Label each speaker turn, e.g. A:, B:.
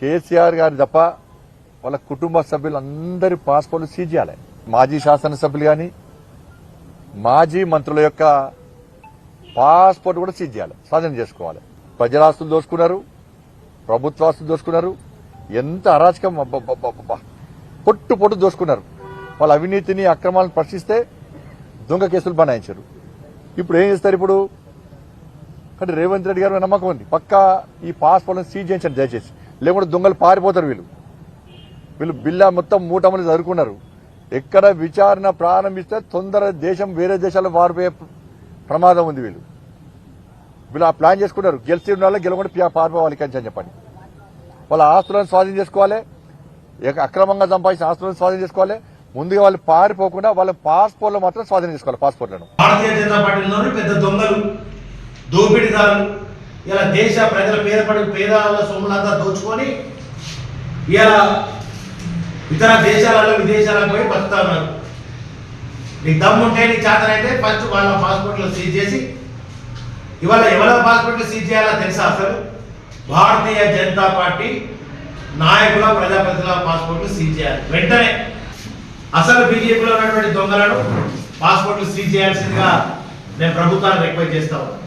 A: కేసీఆర్ గారి తప్ప వాళ్ళ కుటుంబ సభ్యులందరి పాస్పోర్ట్లు సీజ్ చేయాలి. మాజీ శాసనసభ్యులు కానీ మాజీ మంత్రుల యొక్క పాస్పోర్ట్ కూడా సీజ్ చేయాలి. స్వాధీనం చేసుకోవాలి. ప్రజల ఆస్తులు దోచుకున్నారు ప్రభుత్వ ఆస్తులు దోచుకున్నారు ఎంత అరాచకం పొట్టు పొట్టు దోచుకున్నారు వాళ్ళ అవినీతిని అక్రమాలను ప్రశ్నిస్తే దొంగ కేసులు బనాయించారు. ఇప్పుడు ఏం చేస్తారు ఇప్పుడు? అంటే రేవంత్ రెడ్డి గారు నమ్మకం ఉంది. పక్కా ఈ పాస్పోర్ట్లను సీజ్ చేయించండి దయచేసి. లేకుంటే దొంగలు పారిపోతారు వీళ్ళు. వీళ్ళు బిల్లా మొత్తం మూటమని చదువుకున్నారు ఎక్కడ విచారణ ప్రారంభిస్తే తొందర దేశం వేరే దేశాల్లో పారిపోయే ప్రమాదం ఉంది వీళ్ళు. వీళ్ళు ఆ ప్లాన్ చేసుకున్నారు గెలిచి ఉన్న వాళ్ళు గెలవకుండా పారిపోవాలి ఇక్కడి అని చెప్పండి. వాళ్ళ ఆస్తులను స్వాధీనం చేసుకోవాలి. అక్రమంగా సంపాదించిన ఆస్తులను స్వాధీనం చేసుకోవాలి. ముందుగా వాళ్ళు పారిపోకుండా వాళ్ళ పాస్పోర్ట్లు మాత్రం స్వాధీనం చేసుకోవాలి పాస్పోర్ట్లను.
B: భారతీయ జనతా పార్టీలోని పెద్ద దొంగలు దోపిడీదారులు ఇలా దేశ ప్రజల పేద పడి పేదాల సొమ్ములంతా దోచుకొని ఇలా ఇతర దేశాలలో విదేశాలకు పోయి బతుకుతా ఉన్నారు. నీకు దమ్ముంటే నీకు చేతనైతే ఫస్ట్ వాళ్ళ పాస్పోర్ట్లు సీజ్ చేసి ఇవాళ ఎవరి పాస్పోర్ట్లు సీజ్ చేయాలో తెలుసా అసలు? భారతీయ జనతా పార్టీ నాయకుల ప్రజాప్రతినిధుల పాస్పోర్ట్లు సీజ్ చేయాలి. వెంటనే అసలు బీజేపీలో ఉన్నటువంటి దొంగలను పాస్పోర్ట్లు సీజ్ చేయాల్సిందిగా నేను ప్రభుత్వాన్ని రిక్వెస్ట్ చేస్తా ఉన్నాను